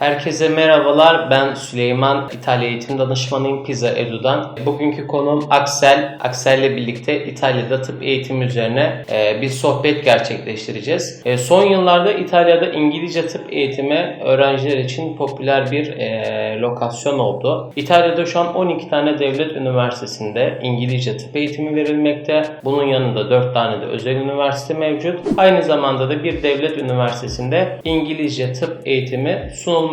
Herkese merhabalar. Ben Süleyman, İtalya Eğitim Danışmanıyım Pizza Edu'dan. Bugünkü konuğum Aksel. Aksel'le birlikte İtalya'da tıp eğitimi üzerine e, bir sohbet gerçekleştireceğiz. E, son yıllarda İtalya'da İngilizce tıp eğitimi öğrenciler için popüler bir e, lokasyon oldu. İtalya'da şu an 12 tane devlet üniversitesinde İngilizce tıp eğitimi verilmekte. Bunun yanında 4 tane de özel üniversite mevcut. Aynı zamanda da bir devlet üniversitesinde İngilizce tıp eğitimi sunulmaktadır.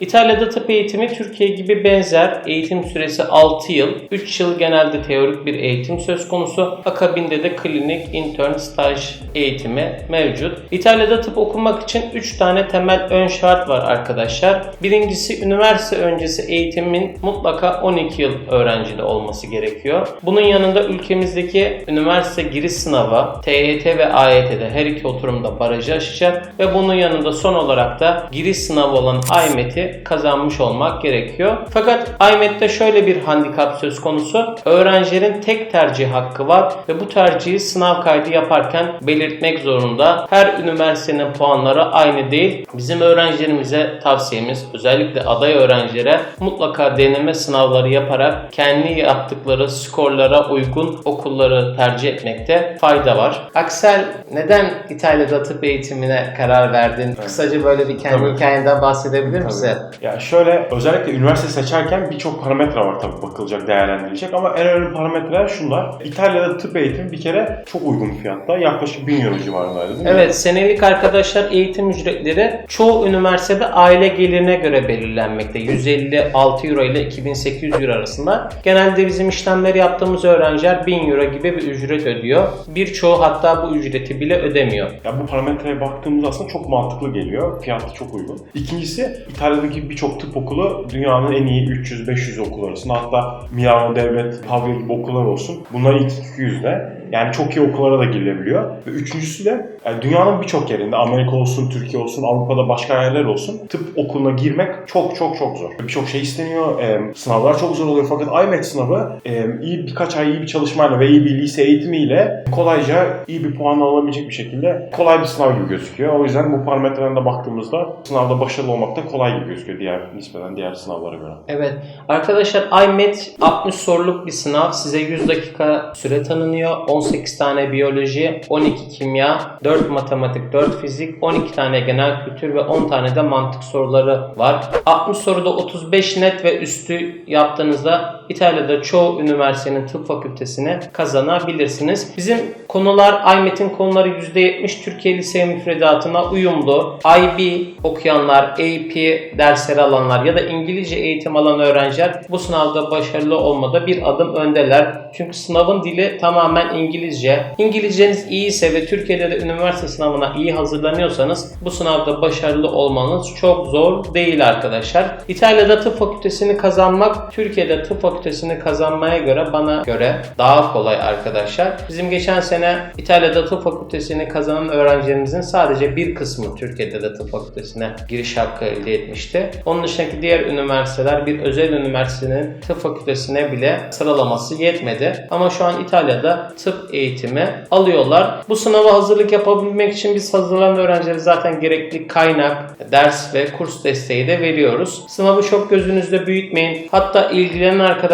İtalya'da tıp eğitimi Türkiye gibi benzer. Eğitim süresi 6 yıl. 3 yıl genelde teorik bir eğitim söz konusu. Akabinde de klinik, intern, staj eğitimi mevcut. İtalya'da tıp okumak için 3 tane temel ön şart var arkadaşlar. Birincisi üniversite öncesi eğitimin mutlaka 12 yıl öğrencide olması gerekiyor. Bunun yanında ülkemizdeki üniversite giriş sınavı TYT ve AYT'de her iki oturumda barajı aşacak ve bunun yanında son olarak da giriş sınavı olan IMET'i kazanmış olmak gerekiyor. Fakat IMET'te şöyle bir handikap söz konusu. Öğrencilerin tek tercih hakkı var ve bu tercihi sınav kaydı yaparken belirtmek zorunda. Her üniversitenin puanları aynı değil. Bizim öğrencilerimize tavsiyemiz özellikle aday öğrencilere mutlaka deneme sınavları yaparak kendi yaptıkları skorlara uygun okulları tercih etmekte fayda var. Aksel neden İtalya'da tıp eğitimine karar verdin? Kısaca böyle bir kendi hikayenden bahsedebilir misin? Ya şöyle özellikle üniversite seçerken birçok parametre var tabii bakılacak, değerlendirilecek ama en önemli parametreler şunlar. İtalya'da tıp eğitimi bir kere çok uygun fiyatta. Yaklaşık 1000 euro civarındaydı değil mi? Evet, senelik arkadaşlar eğitim ücretleri çoğu üniversitede aile gelirine göre belirlenmekte. 156 euro ile 2800 euro arasında. Genelde bizim işlemleri yaptığımız öğrenciler 1000 euro gibi bir ücret ödüyor. Birçoğu hatta bu ücreti bile ödemiyor. Ya bu parametreye baktığımız aslında çok mantıklı geliyor. Fiyatı çok uygun. İkincisi İtalya'daki birçok tıp okulu dünyanın en iyi 300-500 okul arasında. Hatta Milano Devlet, Pavia gibi okullar olsun. Bunlar ilk 200'de. Yani çok iyi okullara da girilebiliyor. Ve üçüncüsü de yani dünyanın birçok yerinde Amerika olsun, Türkiye olsun, Avrupa'da başka yerler olsun tıp okuluna girmek çok çok çok zor. Birçok şey isteniyor. e, sınavlar çok zor oluyor. Fakat IMET sınavı e, iyi birkaç ay iyi bir çalışmayla ve iyi bir lise eğitimiyle kolayca iyi bir puan alabilecek bir şekilde kolay bir sınav gibi gözüküyor. O yüzden bu parametrelerine baktığımızda sınavda başarılı olmak da kolay gibi gözüküyor diğer nispeten diğer sınavlara göre. Evet. Arkadaşlar IMET 60 soruluk bir sınav. Size 100 dakika süre tanınıyor. 18 tane biyoloji, 12 kimya, 4 matematik, 4 fizik, 12 tane genel kültür ve 10 tane de mantık soruları var. 60 soruda 35 net ve üstü yaptığınızda İtalya'da çoğu üniversitenin tıp fakültesine kazanabilirsiniz. Bizim konular IMET'in konuları %70 Türkiye lise müfredatına uyumlu. IB okuyanlar, AP dersleri alanlar ya da İngilizce eğitim alan öğrenciler bu sınavda başarılı olmada bir adım öndeler. Çünkü sınavın dili tamamen İngilizce. İngilizceniz iyiyse ve Türkiye'de de üniversite sınavına iyi hazırlanıyorsanız bu sınavda başarılı olmanız çok zor değil arkadaşlar. İtalya'da tıp fakültesini kazanmak Türkiye'de tıp fakültesini kazanmaya göre bana göre daha kolay arkadaşlar. Bizim geçen sene İtalya'da tıp fakültesini kazanan öğrencilerimizin sadece bir kısmı Türkiye'de de tıp fakültesine giriş hakkı elde etmişti. Onun dışındaki diğer üniversiteler bir özel üniversitenin tıp fakültesine bile sıralaması yetmedi. Ama şu an İtalya'da tıp eğitimi alıyorlar. Bu sınava hazırlık yapabilmek için biz hazırlanan öğrencilere zaten gerekli kaynak, ders ve kurs desteği de veriyoruz. Sınavı çok gözünüzde büyütmeyin. Hatta ilgilenen arkadaşlar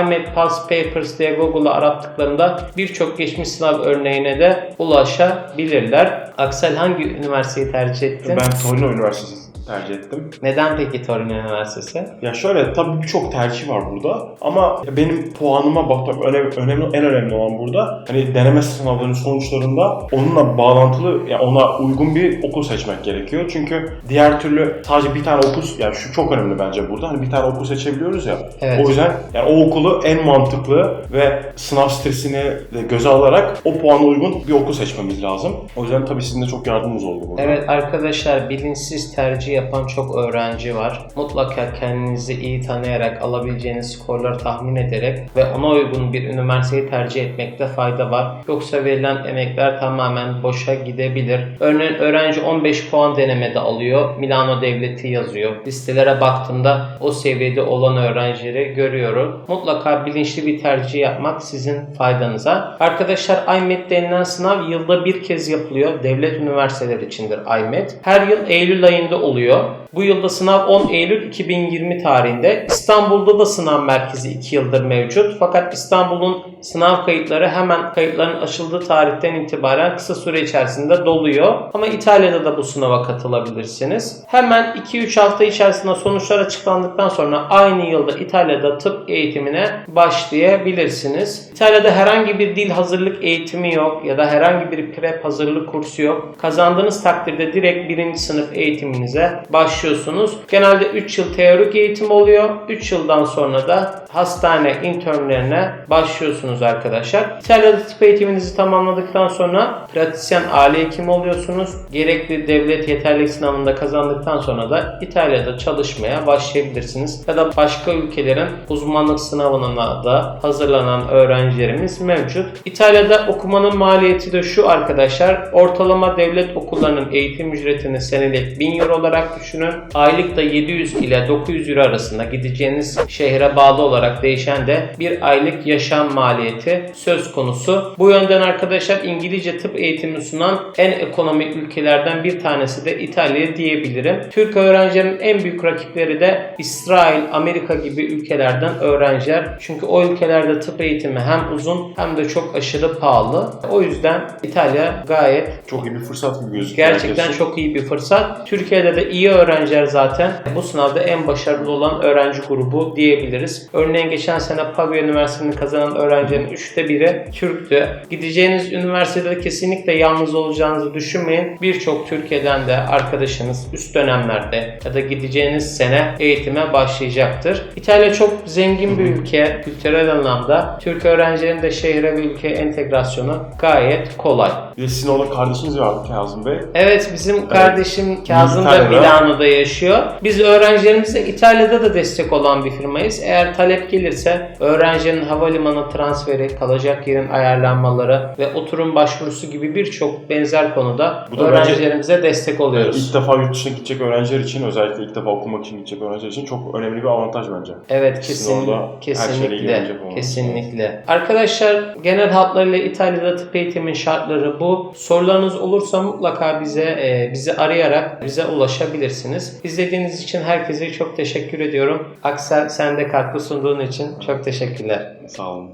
IMED Past Papers diye Google'a arattıklarında birçok geçmiş sınav örneğine de ulaşabilirler. Aksel hangi üniversiteyi tercih ettin? Ben Torino Üniversitesi tercih ettim. Neden peki Torino Üniversitesi? Ya şöyle tabii birçok tercih var burada ama benim puanıma baktım önemli, önemli en önemli olan burada hani deneme sınavlarının sonuçlarında onunla bağlantılı ya ona uygun bir okul seçmek gerekiyor. Çünkü diğer türlü sadece bir tane okul yani şu çok önemli bence burada. Hani bir tane okul seçebiliyoruz ya. Evet. O yüzden yani o okulu en mantıklı ve sınav stresini de göze alarak o puana uygun bir okul seçmemiz lazım. O yüzden tabii sizin de çok yardımınız oldu burada. Evet arkadaşlar bilinçsiz tercih yapan çok öğrenci var. Mutlaka kendinizi iyi tanıyarak alabileceğiniz skorları tahmin ederek ve ona uygun bir üniversiteyi tercih etmekte fayda var. Yoksa verilen emekler tamamen boşa gidebilir. Örneğin öğrenci 15 puan denemede alıyor. Milano Devleti yazıyor. Listelere baktığımda o seviyede olan öğrencileri görüyorum. Mutlaka bilinçli bir tercih yapmak sizin faydanıza. Arkadaşlar IMET denilen sınav yılda bir kez yapılıyor. Devlet üniversiteleri içindir IMET. Her yıl Eylül ayında oluyor. Oluyor. Bu yılda sınav 10 Eylül 2020 tarihinde. İstanbul'da da sınav merkezi 2 yıldır mevcut. Fakat İstanbul'un sınav kayıtları hemen kayıtların açıldığı tarihten itibaren kısa süre içerisinde doluyor. Ama İtalya'da da bu sınava katılabilirsiniz. Hemen 2-3 hafta içerisinde sonuçlar açıklandıktan sonra aynı yılda İtalya'da tıp eğitimine başlayabilirsiniz. İtalya'da herhangi bir dil hazırlık eğitimi yok ya da herhangi bir prep hazırlık kursu yok. Kazandığınız takdirde direkt birinci sınıf eğitiminize başlıyorsunuz. Genelde 3 yıl teorik eğitim oluyor. 3 yıldan sonra da hastane internlerine başlıyorsunuz arkadaşlar. İtalya'da tıp eğitiminizi tamamladıktan sonra pratisyen aile hekimi oluyorsunuz. Gerekli devlet yeterlilik sınavında kazandıktan sonra da İtalya'da çalışmaya başlayabilirsiniz. Ya da başka ülkelerin uzmanlık sınavına da hazırlanan öğrencilerimiz mevcut. İtalya'da okumanın maliyeti de şu arkadaşlar. Ortalama devlet okullarının eğitim ücretini senelik 1000 euro olarak düşünün. Aylık da 700 ile 900 euro arasında gideceğiniz şehre bağlı olarak değişen de bir aylık yaşam maliyeti söz konusu. Bu yönden arkadaşlar İngilizce tıp eğitimi sunan en ekonomik ülkelerden bir tanesi de İtalya diyebilirim. Türk öğrencilerin en büyük rakipleri de İsrail, Amerika gibi ülkelerden öğrenciler. Çünkü o ülkelerde tıp eğitimi hem uzun hem de çok aşırı pahalı. O yüzden İtalya gayet Çok iyi bir fırsat gibi gözüküyor. Gerçekten herkes. çok iyi bir fırsat. Türkiye'de de iyi öğrenciler zaten bu sınavda en başarılı olan öğrenci grubu diyebiliriz. Örneğin geçen sene Pavia Üniversitesi'ni kazanan öğrencilerin üçte biri Türktü. Gideceğiniz üniversitede kesinlikle yalnız olacağınızı düşünmeyin. Birçok Türkiye'den de arkadaşınız üst dönemlerde ya da gideceğiniz sene eğitime başlayacaktır. İtalya çok zengin bir ülke kültürel anlamda. Türk öğrencilerin de şehre ve ülkeye entegrasyonu gayet kolay. Bir de sizin orada kardeşiniz vardı Kazım Bey. Evet bizim kardeşim Kazım da İtalya'da. Milano'da yaşıyor. Biz öğrencilerimize İtalya'da da destek olan bir firmayız. Eğer talep gelirse öğrencinin havalimanı transferi, kalacak yerin ayarlanmaları ve oturum başvurusu gibi birçok benzer konuda Bu da öğrencilerimize destek oluyoruz. İlk defa yurt dışına gidecek öğrenciler için özellikle ilk defa okumak için gidecek öğrenciler için çok önemli bir avantaj bence. Evet kesin, kesinlikle. olmanız. Kesinlikle. Arkadaşlar genel hatlarıyla İtalya'da tıp eğitimin şartları bu. Sorularınız olursa mutlaka bize e, bizi arayarak bize ulaşabilirsiniz. İzlediğiniz için herkese çok teşekkür ediyorum. Aksel sen de katkı sunduğun için çok teşekkürler. Sağ olun.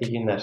İyi günler.